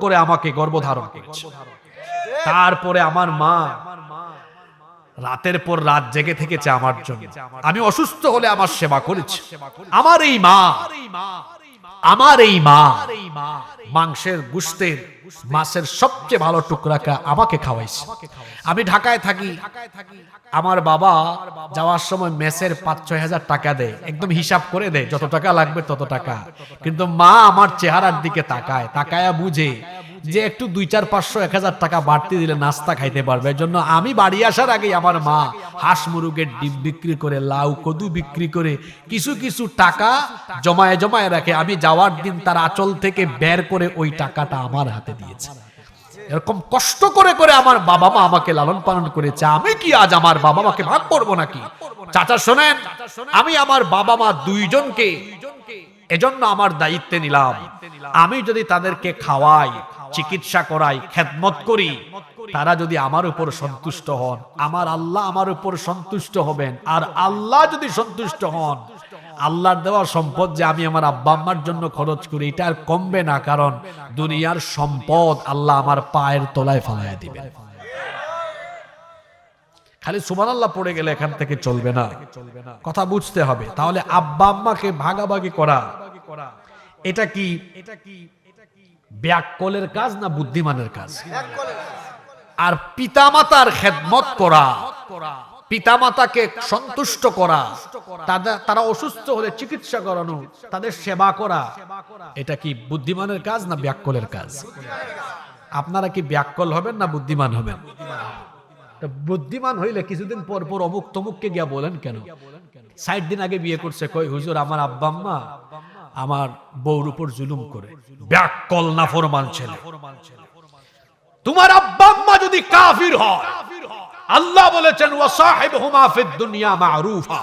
করে আমাকে গর্ভধারণ করেছে। তারপরে আমার মা রাতের পর রাত জেগে থেকেছে আমার জন্য। আমি অসুস্থ হলে আমার সেবা করেছি। আমার এই মা আমার এই মা মাংসের গুস্তের মাছের সবচেয়ে ভালো টুকরাকে আমাকে খাওয়াইছে। আমি ঢাকায় থাকি, আমার বাবা যাওয়ার সময় মেসের পাঁচ, ছয় হাজার টাকা দেয়, একদম হিসাব করে দেয়, যত টাকা লাগবে তত টাকা। কিন্তু মা আমার চেহারার দিকে তাকায়, তাকায়া বুঝে যে একটু দুই, চার, পাঁচশো, এক হাজার টাকা বাড়তি দিলে নাস্তা খাইতে পারবে। এর জন্য আমি বাড়ি আসার আগে আমার মা হাঁস মুরগের ডিম বিক্রি করে, লাউ কদু বিক্রি করে কিছু কিছু টাকা জমায়ে জমায়ে রাখে। আমি যাওয়ার দিন তার আঁচল থেকে বের করে ওই টাকাটা আমার হাতে দিয়েছে। এরকম কষ্ট করে করে আমার বাবা মা আমাকে লালন পালন করেছে। আমি কি আজ আমার বাবা মাকে ভাগ করব নাকি? চাচা শোনেন, আমি আমার বাবা মা দুইজনকে এজন্য আমার দায়িত্বে নিলাম। আমি যদি তাদেরকে খাওয়াই, চিকিৎসা করাই, খেদমত করি, তারা যদি আমার উপর সন্তুষ্ট হন, আমার আল্লাহ আমার উপর সন্তুষ্ট হবেন। আর আল্লাহ যদি সন্তুষ্ট হন, আল্লাহর দেওয়া সম্পদ যে আমি আমার আব্বা আম্মার জন্য খরচ করি, এটা আর কমবে না, কারণ দুনিয়ার সম্পদ আল্লাহ আমার পায়ের তলায় ফেলাইয়া দিবেন। খালি সুমান আল্লাহ পড়ে গেলে এখান থেকে চলবে না। কথা বুঝতে হবে। তাহলে আব্বা আম্মাকে ভাগাভাগি করা এটা কি এটা কি? ব্যাককলের কাজ না বুদ্ধিমানের কাজ? আর পিতামাতার খেদমত করা পিতামাতাকে সন্তুষ্ট করা তারা অসুস্থ হলে চিকিৎসা করানো তাদের সেবা করা এটা কি বুদ্ধিমানের কাজ না ব্যাককলের কাজ? আপনারা কি ব্যাককল হবেন না বুদ্ধিমান হবেন? বুদ্ধিমান হইলে কিছুদিন পর পর অমুক তমুককে গিয়া বলেন কেন? ষাট দিন আগে বিয়ে করছে কই হুজুর আমার আব্বা আম্মা আমার বউর উপর জুলুম করে। ব্যাককল না ফরমান ছেলে। তোমার আব্বা আম্মা যদি কাফির হয়, আল্লাহ বলেছেন ওয়াসাহিবহুমা ফিদ দুনিয়া মারুফা।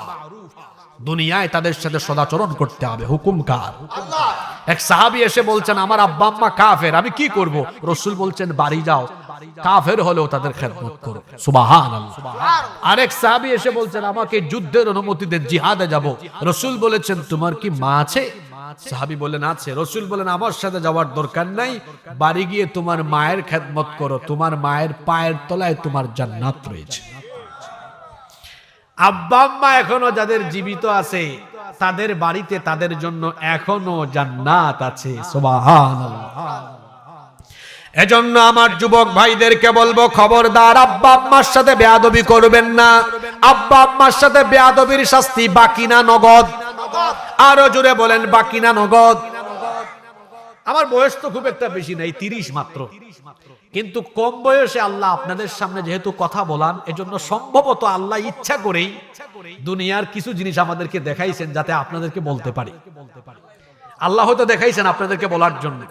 দুনিয়ায় তাদের সাথে সদাচরণ করতে হবে। হুকুম কার? এক সাহাবী এসে বলছেন, আমার আব্বা আম্মা কাফের, আমি কি করব? রসুল বলছেন, বাড়ি যাও, কাফের হলেও তাদের খেদমত করো। সুবাহান আরেক সাহাবী এসে বলছেন, আমাকে যুদ্ধের অনুমতি দেন, জিহাদে যাব। রসুল বলেছেন, তোমার কি মা আছে? সাহাবি বলেন আছে। রসুল বলেন আমার সাথে যাওয়ার দরকার নাই। বাড়ি গিয়ে তোমার মায়ের খেদমত করো। তোমার মায়ের পায়ের তলায় তোমার জান্নাত রয়েছে। আব্বা, আম্মা এখনও যাদের জীবিত আছে, তাদের বাড়িতে তাদের জন্য এখনও জান্নাত আছে। এজন্য আমার যুবক ভাইদেরকে বলব, খবরদার, আব্বা, আম্মার সাথে বেয়াদবি করবেন না। আব্বা, আম্মার সাথে বেয়াদবির শাস্তি বাকি না, নগদ। আরও জোরে বলেন বাকি না নগদ। আমার বয়স তো খুব একটা বেশি নাই, তিরিশ মাত্র। কিন্তু কম বয়সে আল্লাহ আপনাদের সামনে যেহেতু কথা বলান, এজন্য সম্ভবত আল্লাহ ইচ্ছা করেই দুনিয়ার কিছু জিনিস আমাদেরকে দেখাইছেন যাতে আপনাদেরকে বলতে পারি। আল্লাহ হয়তো দেখাইছেন আপনাদেরকে বলার জন্য।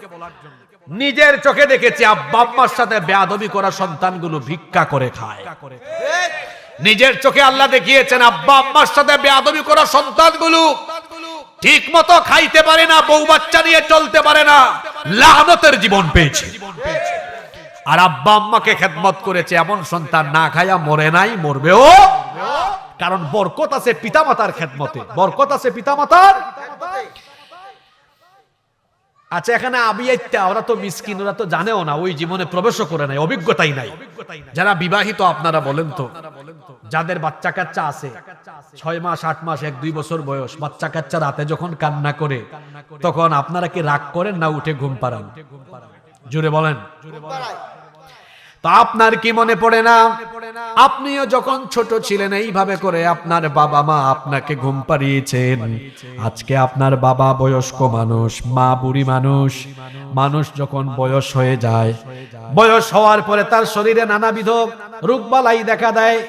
নিজের চোখে দেখেছি আব্বা আম্মার সাথে বেয়াদবি করা সন্তানগুলো ভিক্ষা করে খায়। নিজের চোখে আল্লাহ দেখিয়েছেন আব্বা আম্মার সাথে বেয়াদবি করা সন্তানগুলো ঠিক মতো খাইতে পারে না, বউ বাচ্চা নিয়ে চলতে পারে না। লাহনতের জীবন পেয়েছে। আর আব্বা আম্মাকে খেদমত করেছে, এমন সন্তান না খায়া মরে নাই, মরবেও। কারণ বরকত আছে পিতামাতার খেদমতে। বরকত আছে পিতামাতার। আচ্ছা এখানে আবিয়াইত্যা ওরা তো মিসকিন, ওরা তো জানেও না, ওই জীবনে প্রবেশও করে নাই, অভিজ্ঞতাই নাই। যারা বিবাহিত, আপনারা বলেন তো, যাদের বাচ্চা কাচ্চা আছে ছয় মাস আট মাস এক দুই বছর বয়স বাচ্চা কাচ্চা রাতে যখন কান্না করে তখন আপনারা কি রাগ করেন না উঠে ঘুম পাড়ান? জুড়ে বলেন। তা আপনার কি মনে পড়ে না? আপনিও যখন ছোট ছিলেন, এইভাবে করে আপনার বাবা মা আপনাকে ঘুম পাড়িয়েছেন। আজকে আপনার বাবা বয়স্ক মানুষ, মা বুড়ি মানুষ। মানুষ যখন বয়স হয়ে যায়, বয়স হওয়ার পরে তার শরীরে নানাবিধ রোগবালাই দেখা দেয়।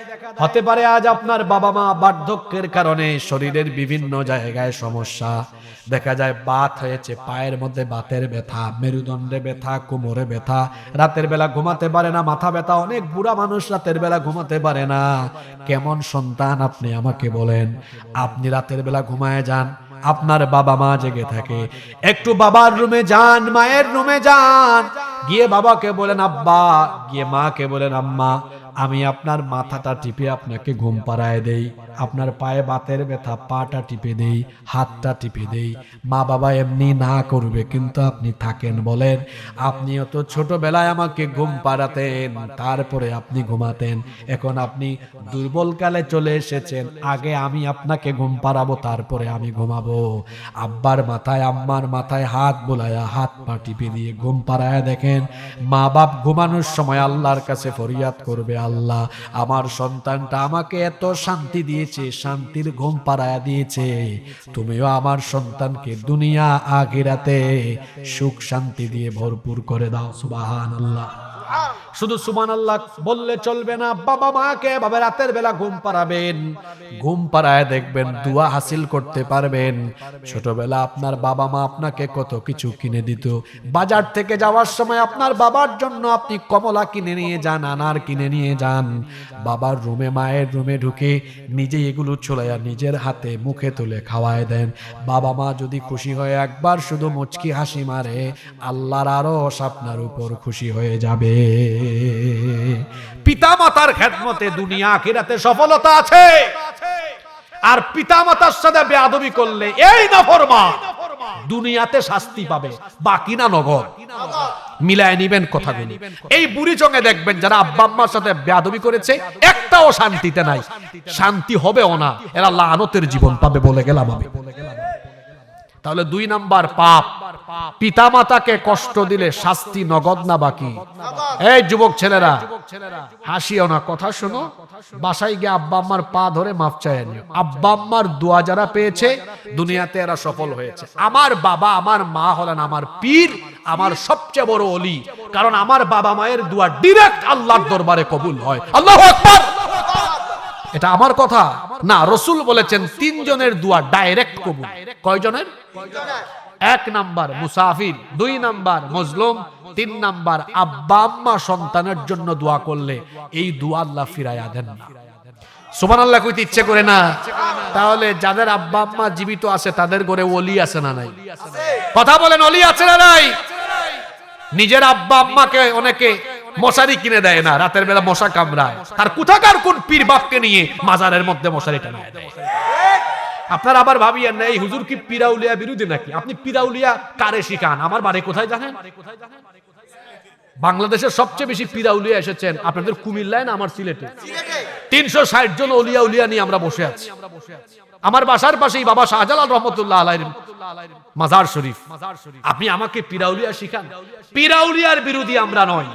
হতে পারে আজ আপনার বাবা মা বার্ধক্যের কারণে শরীরের বিভিন্ন জায়গায় সমস্যা। দেখা যায় বাত হয়েছে, পায়ের মধ্যে বাতের ব্যথা, মেরুদণ্ডে ব্যথা, কোমরে ব্যথা। রাতের বেলা ঘুমাতে পারে না মাথা ব্যথা, অনেক বুড়া মানুষ রাতের বেলা ঘুমাতে পারে না। কেমন সন্তান আপনি আমাকে বলেন? আপনি রাতের বেলা ঘুমায় যান, আপনার বাবা মা জেগে থাকে। একটু বাবার রুমে যান, মায়ের রুমে যান। গিয়ে বাবাকে বলেন, আব্বা। গিয়ে মাকে বলেন, আম্মা। আমি আপনার মাথাটা টিপে আপনাকে ঘুম পাড়ায় দেই, আপনার পায়ে বাতের ব্যথা পাটা টিপে দেই, হাতটা টিপে দেই। মা বাবা এমনি না করবে, কিন্তু আপনি থাকেন বলেন আপনিও তো ছোটবেলায় আমাকে ঘুম পাড়াতেন, তারপরে আপনি ঘুমাতেন। এখন আপনি দুর্বলকালে চলে এসেছেন, আগে আমি আপনাকে ঘুম পাড়াবো, তারপরে আমি ঘুমাবো। আব্বার মাথায়, আম্মার মাথায় হাত বোলায়া, হাত পা টিপে দিয়ে ঘুম পাড়ায় দেখেন, মা বাপ ঘুমানোর সময় আল্লাহর কাছে ফরিয়াদ করবে আল্লাহ আমার সন্তানটা আমাকে এত শান্তি দিয়েছে, শান্তির ঘুম পাড়ায় দিয়েছে। তুমিও আমার সন্তানকে দুনিয়া, আখিরাতে সুখ শান্তি দিয়ে ভরপুর করে দাও সুবাহান আল্লাহ শুধু সুমান আল্লাহ বললে চলবে না, বাবা মাকে বাবা রাতের বেলা ঘুম পাড়াবেন। ঘুম পাড়ায় দেখবেন, দুয়া হাসিল করতে পারবেন। ছোটবেলা আপনার বাবা মা আপনাকে কত কিছু কিনে দিত। বাজার থেকে যাওয়ার সময় আপনার বাবার জন্য আপনি কমলা কিনে নিয়ে যান, আনার কিনে নিয়ে যান। বাবার রুমে, মায়ের রুমে ঢুকে নিজে এগুলো চলাইয়া নিজের হাতে মুখে তুলে খাওয়ায় দেন। বাবা মা যদি খুশি হয়ে একবার শুধু মুচকি হাসি মারে, আল্লাহর আরও আপনার উপর খুশি হয়ে যাবে। পিতা মাতার খেদমতে দুনিয়া, আখিরাতে সফলতা আছে। আর পিতা মাতার সাথে বেয়াদবি করলে এই নফরমা দুনিয়াতে শাস্তি পাবে, বাকি না নগর মিলায় নিবেন কথাগুলি। এই বুড়ি চঙে দেখবেন যারা আব্বা আম্মার সাথে বেয়াদবি করেছে, একটাও শান্তিতে নাই। শান্তি হবেও না, এরা লানতের জীবন পাবে বলে গেলাম আমি। তাহলে দুই নাম্বার পাপ। পিতা মাতাকে কষ্ট দিলে শাস্তি নগদ না বাকি? এই যুবক ছেলেরা, হাসিও না, কথা শোনো। বাসায় গিয়ে আব্বা আম্মার পা ধরে মাফ চায় নিও। আব্বা আম্মার দোয়া যারা পেয়েছে, দুনিয়াতে এরা সফল হয়েছে। আমার বাবা, আমার মা হলেন আমার পীর, আমার সবচেয়ে বড় অলি। কারণ আমার বাবা মায়ের দোয়া ডিরেক্ট আল্লাহর দরবারে কবুল হয়। আল্লাহ আকবার! এটা আমার কথা। না, রসুল বলেছেন, তিনজনের দোয়া ডাইরেক্ট কবুল। কয়জনের? এক নাম্বার মুসাফির, দুই নাম্বার মজলুম, তিন নাম্বার আব্বা আম্মা সন্তানের জন্য দোয়া করলে এই দোয়া আল্লাহ ফিরাইয়া দেন না। সুবান আল্লাহ কইতে ইচ্ছে করে না? তাহলে যাদের আব্বা আম্মা জীবিত আছে, তাদের ঘরে ওলি আছে না নাই? কথা বলেন অলি আছে না নাই? নিজের আব্বা আম্মাকে অনেকে মশারি কিনে দেয় না, রাতের বেলা মশা কামড়ায়। তার কোথাকার কোন পীর বাপকে নিয়ে মাজারের মধ্যে মশারি টানায় আপনার আবার ভাবিয়েন না, এই হুজুর কি পিরাউলিয়া বিরোধী নাকি? আপনি পিরাউলিয়া কারে শিখান? আমার বাড়ি কোথায় জানেন? বাংলাদেশের সবচেয়ে বেশি পিরাউলিয়া এসেছেন আপনাদের কুমিল্লায় না আমার সিলেটে? তিনশো ষাট জন উলিয়া উলিয়া নিয়ে আমরা বসে আছি। আমার বাসার পাশেই বাবা শাহজালাল রহমতুল্লাহ আলাইহির মাজার শরীফ। আপনি আমাকে পিরাউলিয়া শিখান। পিরাউলিয়ার বিরোধী আমরা নয়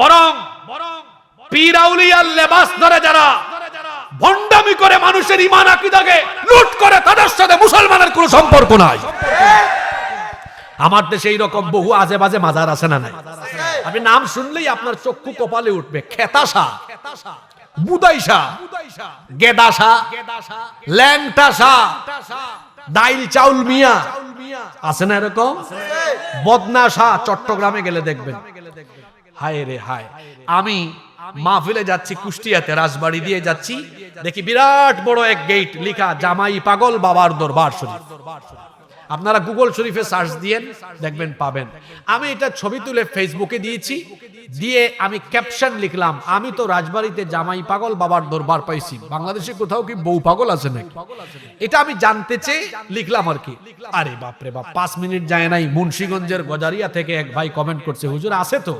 বরং পিরাউলিয়ার লেবাস ধরে যারা ভণ্ডামি করে মানুষের ইমান আকিদাকে লুট করে, তাদের সাথে মুসলমানের কোনো সম্পর্ক নাই। আমার দেশে এইরকম বহু আজে বাজে মাজার আছে না নাই? আপনি নাম শুনলেই আপনার চক্ষু কপালে উঠবে। খেতাসা বুদাইসা গেদাসা ল্যাংটাসা দাইল চাউল মিয়া। আছে না এরকম? বদনাশা চট্টগ্রামে গেলে দেখবেন। হায় রে হায়। আমি মাহফিলে যাচ্ছি কুষ্টিয়াতে রাজবাড়ি দিয়ে যাচ্ছি। দেখি বিরাট বড় এক গেট লিখা জামাই পাগল বাবার দরবার শরীফ। আপনারা গুগল শরীফে সার্চ দিয়েন, দেখবেন পাবেন। আমি এটা ছবি তুলে ফেসবুকে দিয়েছি, দিয়ে আমি ক্যাপশন লিখলাম, আমি তো রাজবাড়িতে জামাই পাগল বাবার দরবার পাইছি। বাংলাদেশে কোথাও কি বউ পাগল আছে নাকি? এটা আমি জানতে চেয়ে লিখলাম আর কি। আরে বাপরে বাপ, পাঁচ মিনিট যায় নাই, মুন্সিগঞ্জের গজারিয়া থেকে এক ভাই কমেন্ট করছে, হুজুর আছে তো?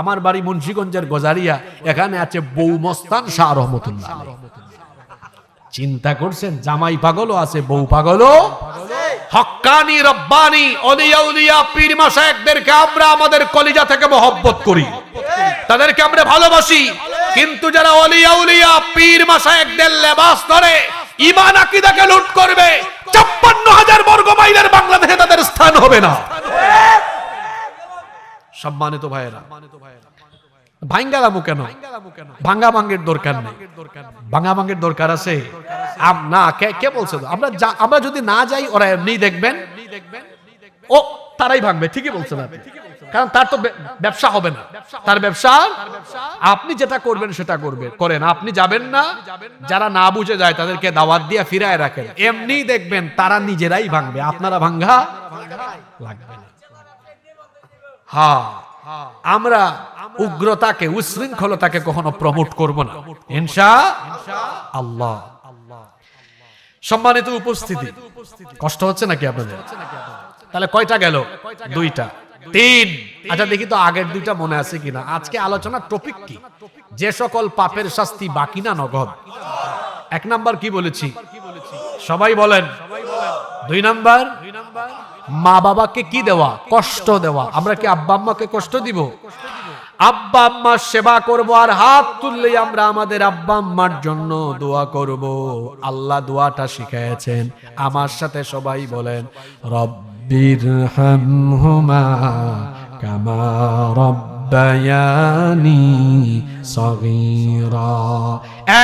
আমার বাড়ি মুন্সিগঞ্জের গজারিয়া, এখানে আছে বউ মস্তান শাহ রহমতুল্লাহ চিন্তা করছেন, জামাই পাগলও আছে, বউ পাগলও? হক্কানি রব্বানি অলিয়া পীর মাসায়েকদেরকে আমরা আমাদের কলিজা থেকে মহব্বত করি। তাদেরকে আমরা ভালোবাসি। কিন্তু যারা অলিয়া পীর মাসায়েকদের লেবাস ধরে ইমান আকিদাকে লুট করবে, ছাপ্পান্ন হাজার বর্গ মাইলের বাংলাদেশে তাদের স্থান হবে না। সম্মানিত ভাইয়েরা ভাঙ্গালামু কেন? ভাঙ্গা ভাঙ্গের দরকার নেই। ভাঙ্গা ভাঙ্গের দরকার আছে? না, কে বলছে? আমরা আমরা যদি না যাই, ওরা এমনি দেখবেন। ও, তারাই ভাঙবে, ঠিকই বলছেন আপনি। কারণ তার তো ব্যবসা হবে না। তার ব্যবসা, আপনি যেটা করবেন, সেটা করবেন করেন। আপনি যাবেন না, যারা না বুঝে যায়, তাদেরকে দাওয়াত দিয়ে ফিরায় রাখেন। এমনি দেখবেন, তারা নিজেরাই ভাঙবে। আপনারা ভাঙ্গা লাগবে না। হ্যাঁ। আমরা উগ্রতাকে, উশৃঙ্খলতাকে কখনো প্রমোট করব না। ইনশা আল্লাহ। সম্মানিত উপস্থিতি। কষ্ট হচ্ছে নাকি আপনাদের? তাহলে কয়টা গেল? দুইটা। তিন। আচ্ছা দেখি তো আগের দুইটা মনে আছে কিনা। আজকে আলোচনার টপিক কি? যে সকল পাপের শাস্তি বাকি না নগদ? এক নাম্বার কি বলেছি? সবাই বলেন। দুই নাম্বার? মা বাবাকে কি দেওয়া? কষ্ট দেওয়া। আমরা কি আব্বা আম্মাকে কষ্ট দিব? আব্বা আম্মার সেবা করব আর হাত তুললে আমরা আমাদের আব্বা আম্মার জন্য দোয়া করব। আল্লাহ দোয়াটা শিখাইছেন আমার সাথে সবাই বলেন, রব্বির হামহুমা কামা রব্বায়ানি সগীরা।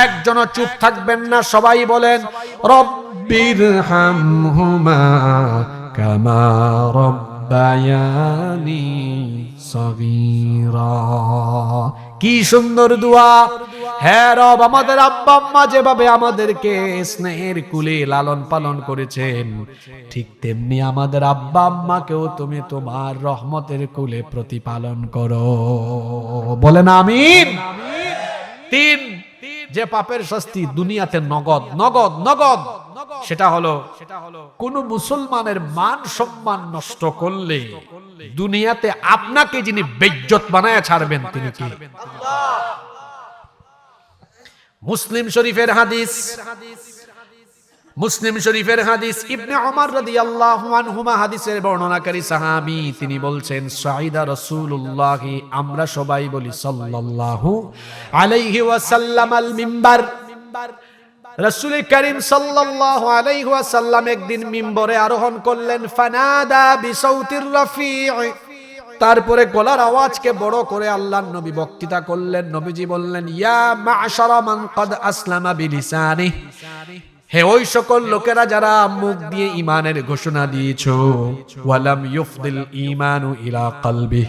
একজন চুপ থাকবেন না, সবাই বলেন, রব্বির হামহুমা কামা রব্বায়ানি সগীরা কি সুন্দর দোয়া। হ্যাঁ রব, আমাদের আব্বা আম্মা যেভাবে আমাদেরকে স্নেহের কুলে লালন পালন করেছেন, ঠিক তেমনি আমাদের আব্বা আম্মাকেও তুমি তোমার রহমতের কুলে প্রতিপালন করো। বলেন আমিন। তিন, যে পাপের শাস্তি দুনিয়াতে নগদ নগদ নগদ। সেটা হলো কোন মুসলমানের মান সম্মান নষ্ট করলে দুনিয়াতে আপনাকে যিনি বেজ্জত বানায় ছাড়বেন তিনি কি? মুসলিম শরীফের হাদিস। মুসলিম শরীফের হাদিস। ইবনে ওমর রাদিয়াল্লাহু আনহুমা হাদিসের বর্ণনাকারী সাহাবী তিনি বলছেন সাইদা রাসূলুল্লাহ আমরা সবাই বলি সাল্লাল্লাহু আলাইহি ওয়াসাল্লাম আল মিম্বার। রাসূল করিম ওয়াসাল্লাম একদিন মিম্বরে আরোহণ করলেন, ফানাদা বিসাউতির রফি' তারপরে গলার আওয়াজকে বড় করে আল্লাহর নবী বক্তৃতা করলেন, নবীজি বললেন, ইয়া আসলামা বিলিসানি। হে ওই সকল লোকেরা যারা মুখ দিয়ে ইমানের ঘোষণা দিয়েছ, ওয়ালাম ইউফদিল ইমানু ইলা কলবি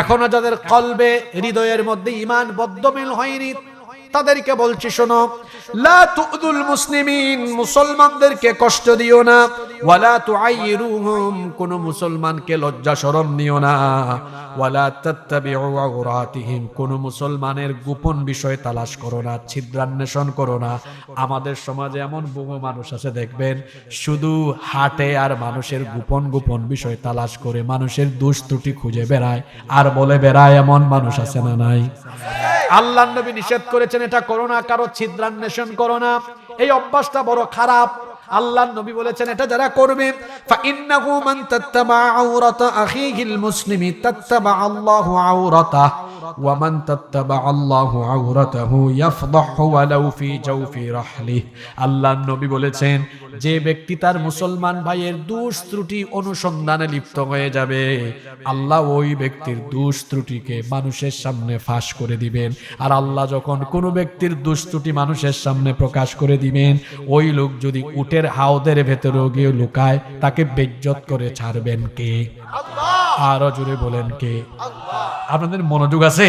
এখনও যাদের কলবে, হৃদয়ের মধ্যে ইমান বদ্ধমিল হয়নি তাদেরকে বলছি, শোনো, লা তুদুল মুসলিমিন, মুসলমানদেরকে কষ্ট দিও না, ওয়ালা তুআইরুহুম কোন মুসলমানকে লজ্জা শরম নিও না, ওয়ালা তাত্তাবিউ আওরাতিহিম, কোন মুসলমানের গোপন বিষয় তালাশ করো না, ছিদ্রান্বেষণ করো না। আমাদের সমাজে এমন বহু মানুষ আছে, দেখবেন, শুধু হাটে আর মানুষের গোপন গোপন বিষয় তালাশ করে মানুষের দোষ ত্রুটি খুঁজে বেড়ায়, আর বলে বেড়ায় এমন মানুষ আছে না নাই? আল্লাহ নবী নিষেধ করেছেন এটা করো না কারও ছিদ্রান্বেষণ করো না। এই অভ্যাসটা বড় খারাপ। আল্লাহ নবী বলেছেন এটা যারা করবে فإنه من تتبع عورة أخيه المسلم تتبع الله عورته ومن تتبع الله عورته يفضح ولو في جوف رحله আল্লাহ নবী বলেছেন যে ব্যক্তি তার মুসলমান ভাইয়ের দোষ ত্রুটি অনুসন্ধানে লিপ্ত হয়ে যাবে আল্লাহ ওই ব্যক্তির দোষ ত্রুটিকে মানুষের সামনে ফাঁস করে দিবেন আর আল্লাহ যখন কোনো ব্যক্তির দোষ ত্রুটি মানুষের সামনে প্রকাশ করে দিবেন ওই লোক যদি উটের হাওদের ভেতরেও গিয়ে লুকায়, তাকে বেজ্জত করে ছাড়বেন কে? আরও জুড়ে বলেন কে? আপনাদের মনোযোগ আছে?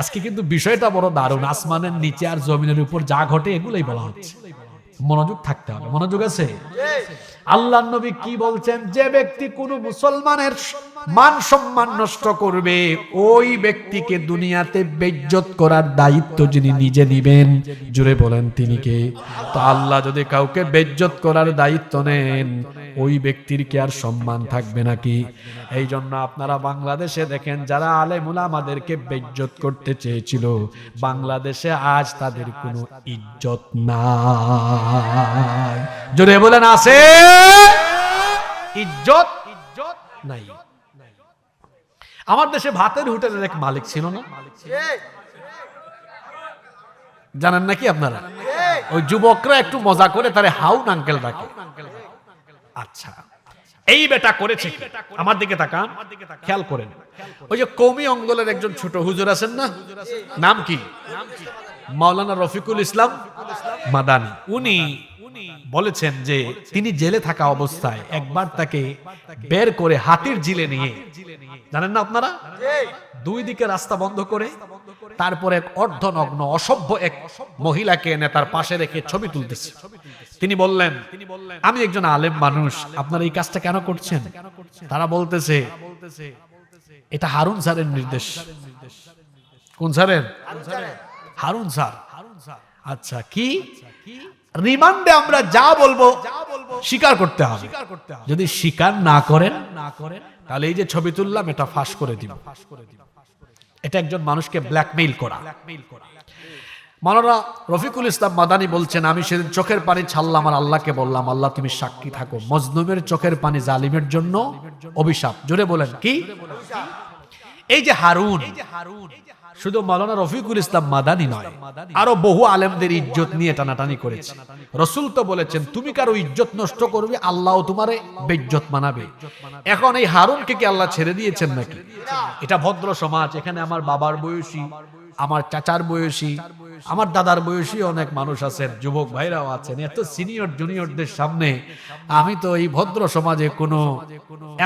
আজকে কিন্তু বিষয়টা বড় দারুণ। আসমানের নিচে আর জমিনের উপর যা ঘটে, এগুলোই বলা হচ্ছে। মনোযোগ থাকতে হবে। মনোযোগ আছে? আল্লাহ নবী কি বলছেন? যে ব্যক্তি কোন মুসলমানের মান সম্মান নষ্ট করবে, ওই ব্যক্তিকে দুনিয়াতে বেজ্জত করার দায়িত্ব যিনি নিজে নিবেন, জুড়ে বলেন তিনি কে? তো আল্লাহ যদি কাউকে বেজ্জত করার দায়িত্ব নেন ওই ব্যক্তির কি আর সম্মান থাকবে নাকি? এই জন্য আপনারা বাংলাদেশে দেখেন, যারা আলেমুল আমাদেরকে বেজ্জত করতে চেয়েছিল, বাংলাদেশে আজ তাদের কোনো ইজ্জত নাই। জোরে বলেন, আছে? ইজ্জত নাই। আমার দেশে ভাতের হোটেলের এক মালিক ছিল না? জানেন নাকি আপনারা? ওই যুবকরা একটু মজা করে তারে হাউন আঙ্কেল ডাকে। আচ্ছা। এই বেটা করেছে আমার দিকে তাকান। খেয়াল করেন। ওই যে কৌমি অঙ্গলের একজন ছোট হুজুর আছেন না? নাম কি? মাওলানা রফিকুল ইসলাম মাদানি। উনি বলেছেন যে তিনি জেলে থাকা অবস্থায় একবার তাকে বের করে হাতির জিলে নিয়ে জানেন না আপনারা? দুই দিকে রাস্তা বন্ধ করে তারপরে এক অর্ধনগ্ন অসভ্য এক মহিলাকে এনে তার পাশে রেখে ছবি তুলতেছে। তিনি বললেন আমি একজন আলেম মানুষ আপনারা এই কাজটা কেন করছেন? তারা বলতেছে এটা হারুন স্যারের নির্দেশ। কোন স্যারের? হারুন স্যার। আচ্ছা কি? রিমান্ডে আমরা যা বলব স্বীকার করতে হবে। যদি স্বীকার না করেন না করেন তাহলে এই যে ছবি তুললাম এটা ফাঁস করে দিব। এটা একজন মানুষকে ব্ল্যাকমেইল করা। মাওলানা রফিকুল ইসলাম মাদানি বলছেন, আমি সেদিন চোখের পানি ছাড়লাম আর আল্লাহকে বললাম, আল্লাহ তুমি সাক্ষী থাকো। মজনুমের চোখের পানি জালিমের জন্য অভিশাপ। জোরে বলেন, কি? এই যে হারুন শুধু মালানা রফিকুল ইসলাম মাদানি নয়, আরও বহু আলেমদের ইজ্জত নিয়ে টানাটানি করেছে। রসুল তো বলেছেন, তুমি কারও ইজ্জত নষ্ট করবে, আল্লাহ তোমারে বেজ্জত মানাবে। এখন এই হারুনকে কি আল্লাহ ছেড়ে দিয়েছেন নাকি? এটা ভদ্র সমাজ, এখানে আমার বাবার বয়সী, আমার চাচার বয়সী আমার দাদার বয়সী অনেক মানুষ আছেন যুবক ভাইরাও আছেন, এত সিনিয়র জুনিয়রদের সামনে আমি তো এই ভদ্র সমাজে কোনো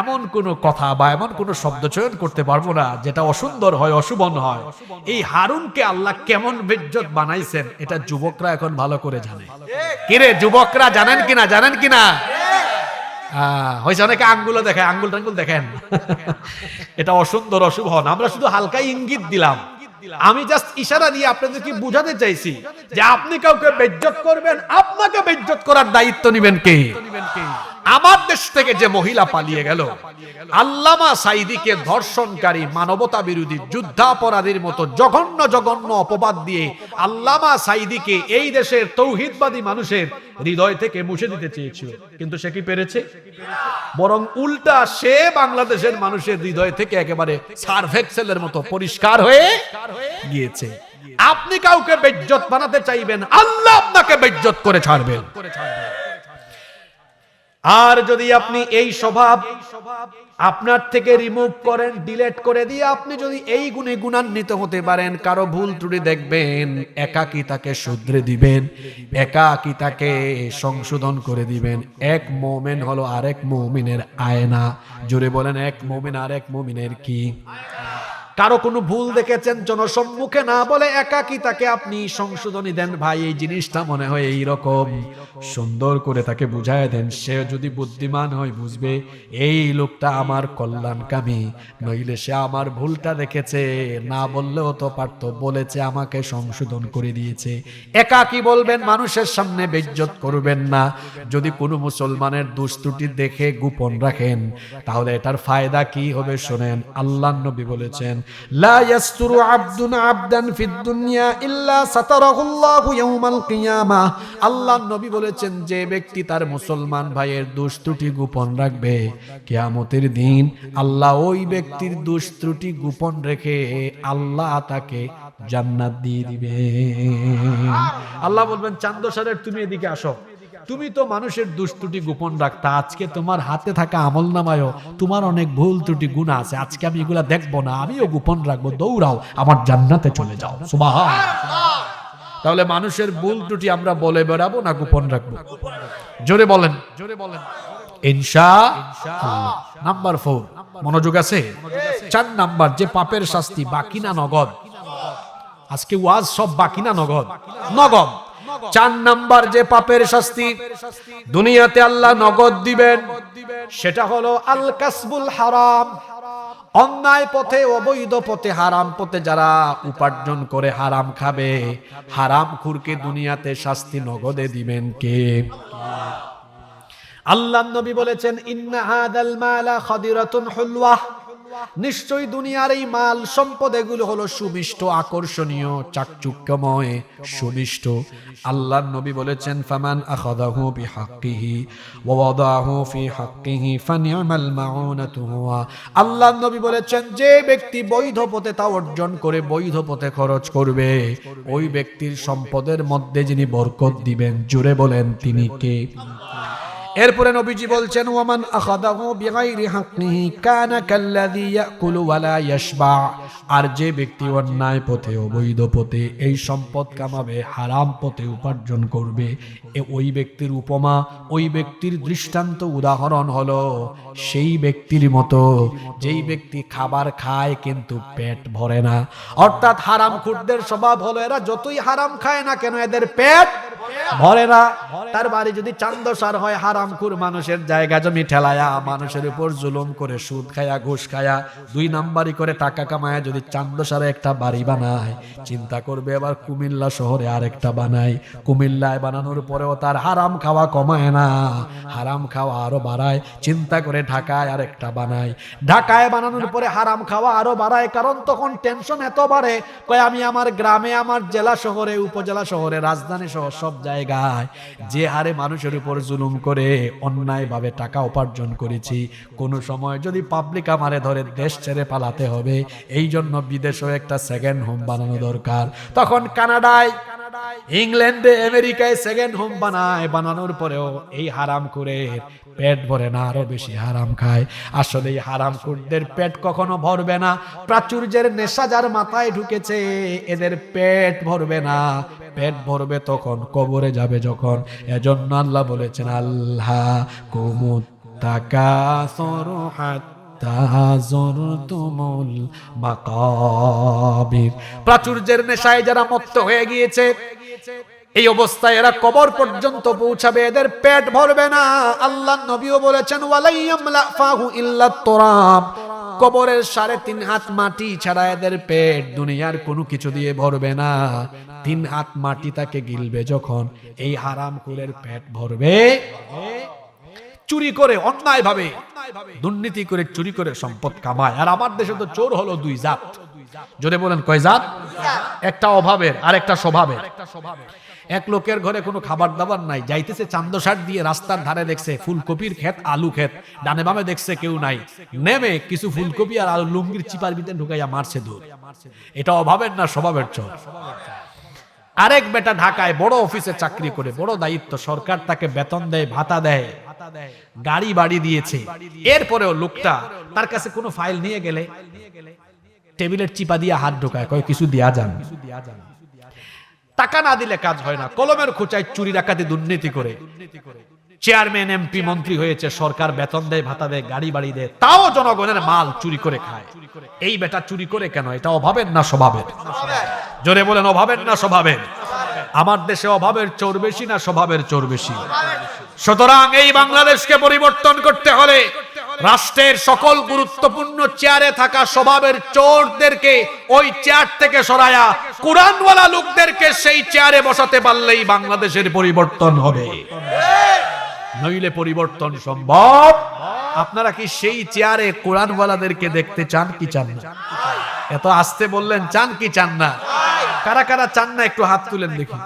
এমন কোনো কথা বা এমন কোনো শব্দ চয়ন করতে পারব না, যেটা অসুন্দর হয়, অশুভন হয়। এই হারুনকে আল্লাহ কেমন বেজ্জত বানাইছেন, এটা যুবকরা এখন ভালো করে জানে। কিরে যুবকরা, জানেন কিনা জানেন কিনা? হয়েছে অনেকে আঙ্গুলও দেখে আঙ্গুল টাঙ্গুল দেখেন। এটা অসুন্দর, অশুভন। আমরা শুধু হালকা ইঙ্গিত দিলাম। আমি জাস্ট ইশারা দিয়ে আপনাদেরকে বুঝাতে চাইছি যে আপনি কাউকে বেজ্জত করবেন, আপনাকে বেজ্জত করার দায়িত্ব নেবেন কে? আমার দেশ থেকে যে মহিলা পালিয়ে গেল, আল্লামা সাইদিকে ধর্ষণকারী মানবতা বিরোধী যুদ্ধাপরাধীর মতো জঘন্য জঘন্য অপবাদ দিয়ে আল্লামা সাইদিকে এই দেশের তৌহিদবাদী মানুষের হৃদয় থেকে মুছে দিতে চেয়েছিল। কিন্তু সে কি পেরেছে? বরং উল্টা সে বাংলাদেশের মানুষের হৃদয় থেকে একেবারে সার্ভেক্সেলের মতো পরিষ্কার হয়ে গিয়েছে। আপনি কাউকে বেজ্জত বানাতে চাইবেন, আল্লাহ আপনাকে বেজ্জত করে ছাড়বেন। আর যদি আপনি এই স্বভাব আপনার থেকে রিমুভ করেন ডিলেট করে দিয়ে আপনি যদি এই গুণে গুণান্বিত হতে পারেন, কারও ভুল ত্রুটি দেখবেন একাকি তাকে শুধরে দিবেন একাকি তাকে সংশোধন করে দিবেন। এক মোমেন হলো আরেক মোমিনের আয়না। জোরে বলেন, এক মোমিন আরেক মোমিনের কি? কারও কোনো ভুল দেখেছেন, জনসম্মুখে না বলে একাকি তাকে আপনি সংশোধনী দেন, ভাই, এই জিনিসটা মনে হয় এই রকম সুন্দর করে তাকে বুঝায় দেন, সে যদি বুদ্ধিমান হয়, বুঝবে, এই লোকটা আমার কল্যাণকামী, নইলে সে আমার ভুলটা দেখেছে, না বললেও তো পারত, বলেছে, আমাকে সংশোধন করে দিয়েছে। একাকি বলবেন, মানুষের সামনে বেজ্জত করবেন না। যদি কোনো মুসলমানের দুস্তুটি দেখে গোপন রাখেন, তাহলে এটার ফায়দা কি হবে শোনেন আল্লাহ নবী বলেছেন কিয়ামাহ আল্লাহ নবী বলেছেন, যে ব্যক্তি তার মুসলমান ভাইয়ের দুস্তুটি গোপন রাখবে, কিয়ামতের দিন আল্লাহ ওই ব্যক্তির দোষ দুস্ত্রুটি গোপন রেখে আল্লাহ তাকে জান্নাত দিয়ে দিবে। আল্লাহ বলবেন, চান্দ সারের তুমি এদিকে আসো। তুমি তো মানুষের দুষ্টুটি গোপন রাখতা। আজকে তোমার হাতে থাকা আমল নামায়ও তোমার অনেক ভুল ত্রুটি গুণ আছে। আজকে আমি এগুলা দেখব না, আমিও গোপন রাখব। দৌড়াও, আমার জান্নাতে চলে যাও। সুবাহ তাহলে মানুষের ভুল ত্রুটি আমরা বলে বেড়াবো না গোপন রাখব? জোরে বলেন। জোরে বলেন ইনশা নাম্বার ফোর, মনোযোগ আছে? চার নাম্বার, যে পাপের শাস্তি বাকি না নগদ? আজকে ওয়াজ সব বাকি না নগদ? নগদ। চার নাম্বার যে পাপের শাস্তি দুনিয়াতে আল্লাহ নগদ দিবেন। সেটা হলো আল কাসবুল হারাম। অন্যায় পথে অবৈধ পথে হারাম পথে যারা উপার্জন করে হারাম খাবে হারাম খুরকে দুনিয়াতে শাস্তি নগদে দিবেন কে? আল্লাহ নবী বলেছেন ইন্না হাদাল মালা খাদিরাতুন হুলওয়াহ। নিশ্চয়ই দুনিয়ার এই মাল সম্পদ এগুলো হলো সুমিষ্ট, আকর্ষণীয়, চাকচুক্যময়, সুমিষ্ট। আল্লাহ নবী বলেছেন, ফামান আখাদাহু বিহাক্কিহি ওয়া ওয়াদাহু ফি হাক্কিহি ফানি'মাল মাউনাতু হুয়া। আল্লাহ নবী বলেছেন, যে ব্যক্তি বৈধ পথে তা অর্জন করে বৈধ পথে খরচ করবে, ওই ব্যক্তির সম্পদের মধ্যে যিনি বরকত দিবেন জুড়ে বলেন তিনি কে? এরপরে নবীজি বলছেন ওমান আখাদাহু বিগাইরি হাক্কিহি কানা কাল্লাযী ইয়াকুলু ওয়ালা ইয়াশবা। আর যে ব্যক্তি অন্যায় পথে, অবৈধ পথে, এই সম্পদ কামাবে, হারাম পথে উপার্জন করবে, এ ওই ব্যক্তির উপমা, ওই ব্যক্তির দৃষ্টান্ত উদাহরণ হলো সেই ব্যক্তির মতো, যেই ব্যক্তি খাবার খায় কিন্তু পেট ভরে না। অর্থাৎ হারাম খুরদের স্বভাব হলো, এরা যতই হারাম খায় না কেন, এদের পেট ভরে না। তার বাড়ি যদি চান্দসার হয় হারামখুর মানুষের জায়গা জমি ঠেলায়া, মানুষের উপর জুলুম করে সুদ খায়া, ঘুষ খায়া, দুই নাম্বারি করে টাকা কামায়া যদি চান্দসারে একটা বাড়ি বানায়, চিন্তা করবে এবার কুমিল্লা শহরে আরেকটা বানায়। কুমিল্লায় বানানোর পরেও তার হারাম খাওয়া কমায় না, হারাম খাওয়া আরও বাড়ায়। চিন্তা করে ঢাকায় আরেকটা বানায় ঢাকায় বানানোর পরে হারাম খাওয়া আরও বাড়ায়, কারণ তখন টেনশন এত বাড়ে। কয়, আমি আমার গ্রামে, আমার জেলা শহরে, উপজেলা শহরে, রাজধানী শহর সব জায়গায় যে হারে মানুষের উপর জুলুম করে অন্যায়ভাবে টাকা উপার্জন করেছি। কোনো সময় যদি পাবলিক আমারে ধরে দেশ ছেড়ে পালাতে হবে এই জন্য বিদেশেও একটা সেকেন্ড হোম বানানো দরকার। তখন কানাডায় ইংল্যান্ডে, আমেরিকায় সেকেন্ড হোম বানায়। বানানোর পরেও এই হারাম করে পেট ভরে না, আরও বেশি হারাম খায়। আসলে এই হারাম কুরদের পেট কখনো ভরবে না। প্রাচুর্যের নেশা যার মাথায় ঢুকেছে, এদের পেট ভরবে না। পেট ভরবে তখন, কবরে যাবে যখন। এজন্য আল্লাহ বলেছেন, আল্লাহ কুমুত তাকাসুর হাত্তা যুরতুমুল মাকাবির। প্রাচুর্যের নেশায় যারা মত্ত হয়ে গিয়েছে, এই অবস্থায় এরা কবর পর্যন্ত পৌঁছাবে, এদের পেট ভরবে না। আল্লাহ নবীও বলেছেন ওয়ালাইয়ামলা ফাহু ইল্লা তোরাম কবরের সাড়ে তিন হাত মাটি ছাড়া এদের পেট দুনিয়ার কোনো কিছু দিয়ে ভরবে না। তিন হাত মাটি তাকে গিলবে যখন এই হারাম কুলের পেট ভরবে। চুরি করে অন্যায় ভাবে দুর্নীতি করে চুরি করে সম্পদ কামায়। আর আমার দেশে তো চোর হলো দুই জাত। জোরে বলেন কয় জাত? একটা অভাবের আর একটা স্বভাবের। এক লোকের ঘরে কোনো খাবার দাবার নাই। যাইতেছে চান্দসার দিয়ে রাস্তার ধারে দেখছে ফুলকপির ক্ষেত আলু ক্ষেত। ডানে বামে দেখছে কেউ নাই। নেমে কিছু ফুলকপি আর আলু লুঙ্গির চিপার ভিতরে ঢুকাইয়া মারছে দূর এটা অভাবের না স্বভাবের চোর? আরেক বেটা ঢাকায় বড় অফিসে চাকরি করে বড় দায়িত্ব। সরকার তাকে বেতন দেয় ভাতা দেয়। গাড়ি বাড়ি দিয়েছে। এরপরেও লোকটা তার কাছে কোনো ফাইল নিয়ে গেলে, টেবিলের চিপা দিয়ে হাত ঢোকায়, কয়, কিছু দিয়া যান। টাকা না দিলে কাজ হয় না। কলমের খোঁচায় চুরি ডাকাতি, দুর্নীতি করে। চেয়ারম্যান, এমপি, মন্ত্রী হয়েছে, সরকার বেতন দেয়, ভাতা দেয়, গাড়ি বাড়ি দেয়, তাও জনগণের মাল চুরি করে খায়। এই বেটা চুরি করে কেন? এটা অভাবের না স্বভাবের? জোরে বলেন, অভাবের না স্বভাবের? আমার দেশে অভাবের চোর বেশি না স্বভাবের চোর বেশি। সুতরাং এই বাংলাদেশকে পরিবর্তন করতে হলে রাষ্ট্রের সকল গুরুত্বপূর্ণ চেয়ারে থাকা স্বভাবের চোরদেরকে ওই চেয়ার থেকে সরায়া কোরআনওয়ালা লোকদেরকে সেই চেয়ারে বসাতে পারলেই বাংলাদেশের পরিবর্তন হবে। নইলে পরিবর্তন সম্ভব। আপনারা কি সেই চেয়ারে কোরআনওয়ালাদেরকে দেখতে চান কি চান না? এত আসতে বললেন, চান কি চান না? কারা কারা চান না একটু হাত তুলেন দেখি।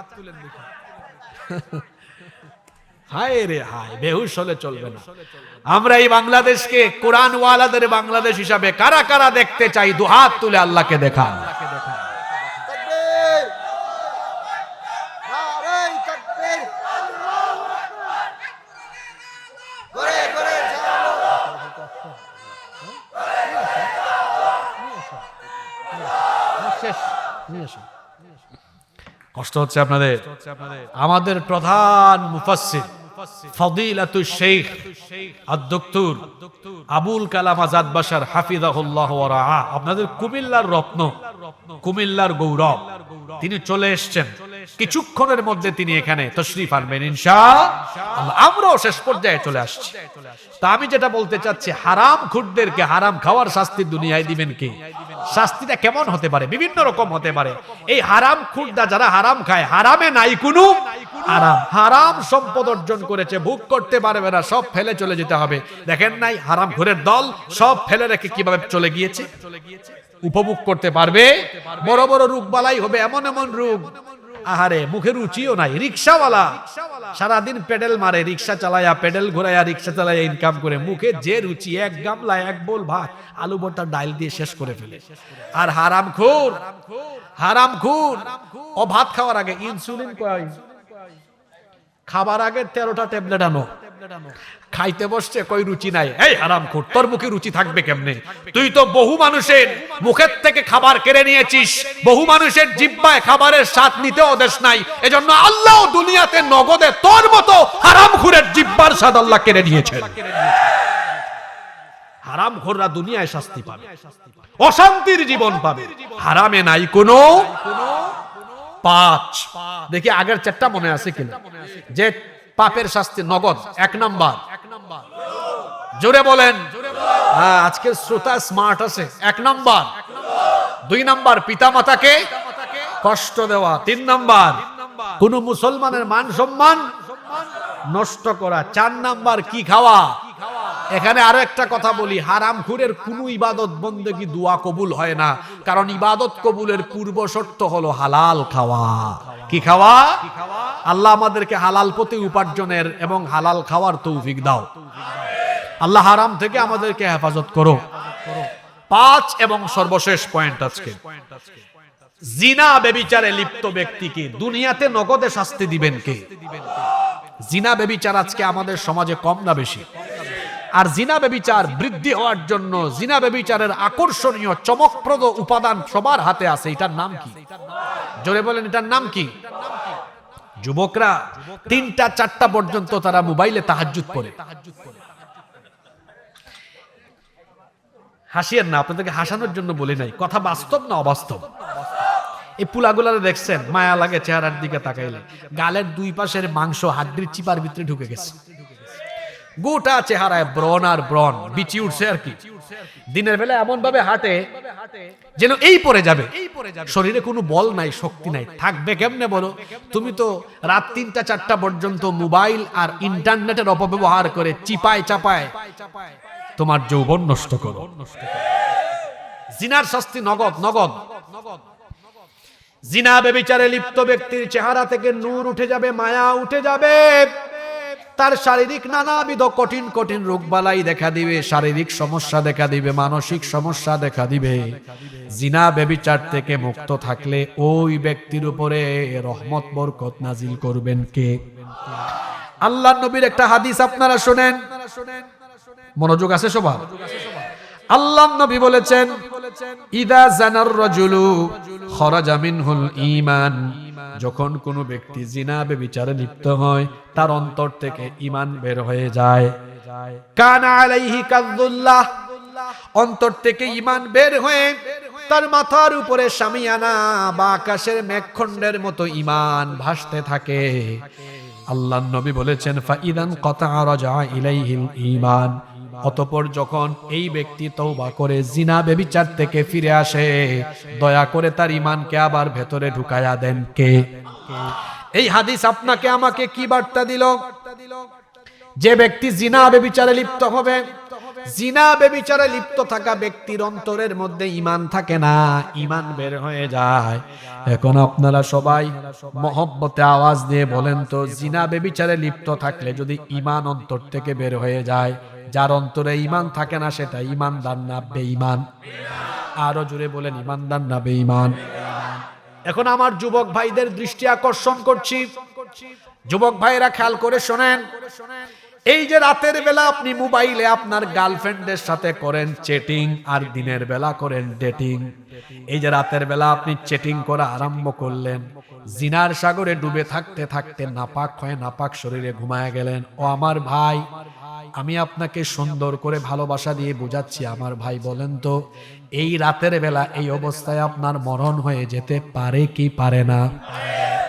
হায় রে হায় বেহুশ হলে চলবে না। আমরা এই বাংলাদেশকে কোরআন ওয়ালাদের বাংলাদেশ হিসাবে কারা কারা দেখতে চাই দু হাত তুলে আল্লাহকে দেখান। তাকবীর নারে তাকবীর করে করে চালো কষ্ট হচ্ছে আপনাদের? আমাদের প্রধান আদ-দক্তুর আবুল কালাম আজাদ ওয়া আপনাদের কুমিল্লার রত্ন, কুমিল্লার গৌরব। তিনি চলে এসেছেন। কিছুক্ষণের মধ্যে তিনি এখানে আনবেন আমরাও শেষ পর্যায়ে চলে আসছি। তা আমি যেটা বলতে চাচ্ছি, হারাম খুরদেরকে হারাম খাওয়ার শাস্তি দুনিয়ায় দিবেন কি? শাস্তিটা কেমন হতে পারে? বিভিন্ন রকম হতে পারে। এই হারাম খুরদা যারা হারাম খায়, হারামে নাই কোনো হারাম। হারাম সম্পদ অর্জন করেছে, ভোগ করতে পারবে না, সব ফেলে চলে যেতে হবে। দেখেন নাই, হারাম ঘুরের দল সব ফেলে রেখে কীভাবে চলে গিয়েছে? উপভোগ করতে পারবে? বড় বড় রোগ বালাই হবে, এমন এমন রোগ। আহারে, মুখে রুচিও নাই, রিক্সাওয়ালা। সারাদিন পেডেল মারে, রিক্সা চালায়া, পেডেল ঘুরাইয়া রিক্সা চালায়া ইনকাম করে। মুখে যে রুচি, এক গামলা, এক বোল ভাত, আলু ভর্তা, ডাইল দিয়ে শেষ করে ফেলে। আর হারাম খুর হারাম খুর, ও ভাত খাওয়ার আগে ইনসুলিন কয়। খাবার আগে তেরোটা ট্যাবলেট আনো। খাইতে বসছে, কই রুচি নাই? এই হারাম খুর তোর মুখে রুচি থাকবে কেমনে? তুই তো বহু মানুষের মুখের থেকে খাবার কেড়ে নিয়েছিস, বহু মানুষের জিব্বায় খাবারের স্বাদ নিতে ওদেশ নাই, এজন্য আল্লাহ দুনিয়াতে নগদে তোর মতো হারাম খুরের জিব্বার স্বাদ আল্লাহ কেড়ে নিয়েছেন। হারাম খোররা দুনিয়ায় শাস্তি পাবে, অশান্তির জীবন পাবে। হারামে নাই কোনো পাঁচ। দেখি আগের চারটা মনে আছে কিনা? যে পাপের শাস্তি নগদ, এক নাম্বার। জোরে বলেন। হ্যাঁ আজকের শ্রোতা স্মার্ট আছে, এক নাম্বার। দুই নাম্বার পিতা মাতাকে কষ্ট দেওয়া, তিন নাম্বার। কোন মুসলমানের মান সম্মান নষ্ট করা, চার নাম্বার, কি খাওয়া? এখানে আরও একটা কথা বলি, হারাম খুরের কোন ইবাদত বন্দেগি দোয়া কবুল হয় না। কারণ ইবাদত কবুলের পূর্ব শর্ত হলো হালাল খাওয়া। কি খাওয়া? আল্লাহ আমাদেরকে হালাল পথে উপার্জনের এবং হালাল খাওয়ার তৌফিক দাও। আল্লাহ হারাম থেকে আমাদেরকে হেফাজত করো। পাঁচ এবং সর্বশেষ পয়েন্ট আজকে। জিনা বেবিচারে লিপ্ত ব্যক্তিকে দুনিয়াতে নগদে শাস্তি দিবেন কে? জিনা বেবিচার আজকে আমাদের সমাজে কম না বেশি? আর জিনা বেবিচার বৃদ্ধি হওয়ার জন্য জিনা বেবিচারের আকর্ষণীয় চমকপ্রদ উপাদান সবার হাতে আছে। এটার নাম কি? জোরে বলেন, এটার নাম কি? যুবকরা তিনটা, চারটা পর্যন্ত তারা মোবাইলে তাহাজ্জুদ পড়ে। হাসিয়েন না, আপনাদেরকে হাসানোর জন্য বলি নাই। কথা বাস্তব না অবাস্তব? এই পুলাগুলারে দেখছেন, মায়া লাগে চেহারার দিকে তাকাইলে। গালের দুই পাশের মাংস হাড্ডির চিপার ভিতরে ঢুকে গেছে। গোটা চেহারায় ব্রণ আর ব্রণ, বিচি উঠছে আর কি। দিনের বেলা এমন ভাবে হাঁটে যেন এই পরে যাবে। শরীরে কোনো বল নাই, শক্তি নাই। থাকবে কেমনে বলো? তুমি তো রাত তিনটা, চারটা পর্যন্ত মোবাইল আর ইন্টারনেটের অপব্যবহার করে চিপায় চাপায় তোমার যৌবন নষ্ট করো। জিনার শাস্তি নগদ নগদ। জিনা বেবিচারে লিপ্ত ব্যক্তির চেহারা থেকে নূর উঠে যাবে, মায়া উঠে যাবে। তার শারীরিক নানাবিধ কঠিন কঠিন রোগবালাই দেখা দিবে, শারীরিক সমস্যা দেখা দিবে, মানসিক সমস্যা দেখা দিবে। জিনা বেবিচার থেকে মুক্ত থাকলে ওই ব্যক্তির উপরে রহমত, বরকত নাজিল করবেন কে? আল্লাহ নবীর একটা হাদিস আপনারা শোনেন। মনোযোগ আছে সবার? আল্লাহ নবী বলেছেন, ইদা জানার রাজুলু খরাজা মিনহুল ঈমান। যখন কোন ব্যক্তি জিনা, বেবিচারে লিপ্ত হয়, তার অন্তর থেকে ইমান বের হয়ে যায়। কাযুল্লাহ অন্তর থেকে ইমান বের হয়ে তার মাথার উপরে সামিয়ানা বা আকাশের মেঘখণ্ডের মতো ইমান ভাসতে থাকে। আল্লাহ নবী বলেছেন, ফাইদান কথা রাজা ইলাইহিল ঈমান। অতপর যখন এই ব্যক্তি তৌবা করে জিনা বেবিচার থেকে ফিরে আসে, দয়া করে তার ইমানকে আবার ভেতরে ঢুকায়া দেন কে? এই হাদিস আপনাকে আমাকে কি বার্তা দিল? যে ব্যক্তি জিনা বেবিচারে লিপ্ত হবে জিনা, বেবিচারে লিপ্ত থাকা ব্যক্তির অন্তরের মধ্যে ইমান থাকে না ইমান বের হয়ে যায়। এখন আপনারা সবাই মহব্বতে আওয়াজ দিয়ে বলেন তো, জিনা, বেবিচারে লিপ্ত থাকলে যদি ইমান অন্তর থেকে বের হয়ে যায়, যার অন্তরে ইমান থাকে না সেটা ইমানদার না বেঈমান। আরও জুড়ে বলেন ইমানদার না বেঈমান। এখন আমার যুবক ভাইদের দৃষ্টি আকর্ষণ করছি। যুবক ভাইরা খেয়াল করে শোনেন এই যে রাতের বেলা আপনি মোবাইলে আপনার গার্লফ্রেন্ডের সাথে করেন চেটিং আর দিনের বেলা করেন ডেটিং। এই যে রাতের বেলা আপনি চেটিং করা আরম্ভ করলেন, জিনার সাগরে ডুবে থাকতে থাকতে নাপাক হয়ে নাপাক শরীরে ঘুমায় গেলেন। ও আমার ভাই, আমি আপনাকে সুন্দর করে ভালোবাসা দিয়ে বোঝাচ্ছি, আমার ভাই বলেন তো, এই রাতের বেলা এই অবস্থায় আপনার মরণ হয়ে যেতে পারে কি পারে না?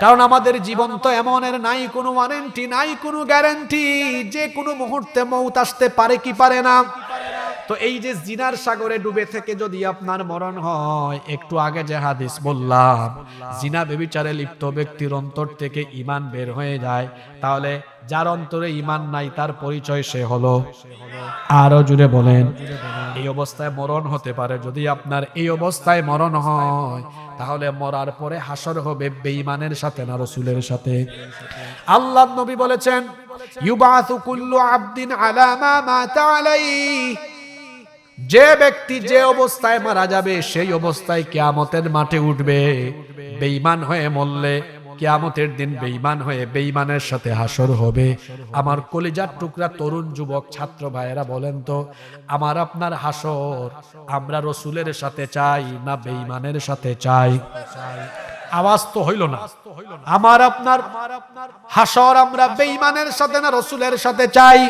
কারণ আমাদের জীবন তো এমনের, নাই কোনো ওয়ারেন্টি নাই কোনো গ্যারেন্টি যে কোনো মুহূর্তে মৌত আসতে পারে কি পারে না। তো এই যে জিনার সাগরে ডুবে থেকে যদি আপনার মরণ হয়, একটু আগে যে হাদিস বললাম, জিনা বেবিচারে লিপ্ত ব্যক্তির অন্তর থেকে ইমান বের হয়ে যায়, তাহলে যার অন্তরে ইমান নাই, তার পরিচয় সে হলো। আরও জুড়ে বলেন, এই অবস্থায় মরণ হতে পারে। যদি আপনার এই অবস্থায় মরণ হয়, তাহলে মরার পরে হাসর হবে বেঈমানের সাথে না রসুলের সাথে। আল্লাহ নবী বলেছেন, ইউবাসু কুল্লু আবদিন আলা মা মাতা আলাইহি। যে ব্যক্তি যে অবস্থায় মারা যাবে, সেই অবস্থায় কিয়ামতের মাঠে উঠবে, বেঈমান হয়ে মরলে কিয়ামতের দিন বেঈমান হয়ে বেঈমানের সাথে হাসর হবে। আমার কলিজার টুকরা তরুণ যুবক, ছাত্র ভাইয়েরা বলেন তো, আমার আপনার হাসর আমরা রসুলের সাথে চাই না বেঈমানের সাথে চাই? আওয়াজ তো হইল না। আমার আপনার হাসর আমরা বেঈমানের সাথে না রসুলের সাথে চাই?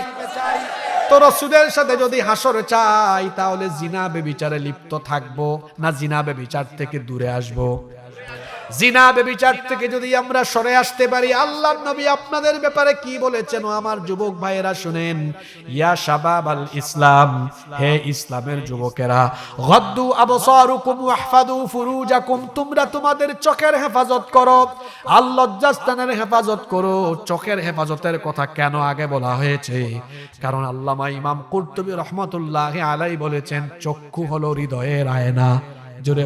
তো রসুলের সাথে যদি হাসর চাই, তাহলে জিনা বেবিচারে লিপ্ত থাকব না জিনা বেবিচার থেকে দূরে আসব? জিনা বেবিচার থেকে যদি আমরা সরে আসতে পারি আল্লাহ নবী আপনাদের ব্যাপারে কি বলেছেন? আমার যুবক ভাইয়েরা, শুনেন। ইয়া শাবাব আল ইসলাম, হে ইসলামের যুবকেরা, গদ্দু আবসারুকুম ওয়াহফাদু ফুরুজাকুম, তোমরা তোমাদের চোখের হেফাজত করো আল্লাহ লজ্জাস্থানের হেফাজত করো। চোখের হেফাজতের কথা কেন আগে বলা হয়েছে? কারণ আল্লামা ইমাম কুর্তুবী রহমতুল্লাহ আলাই বলেছেন, চক্ষু হলো হৃদয়ের আয়না। জোরে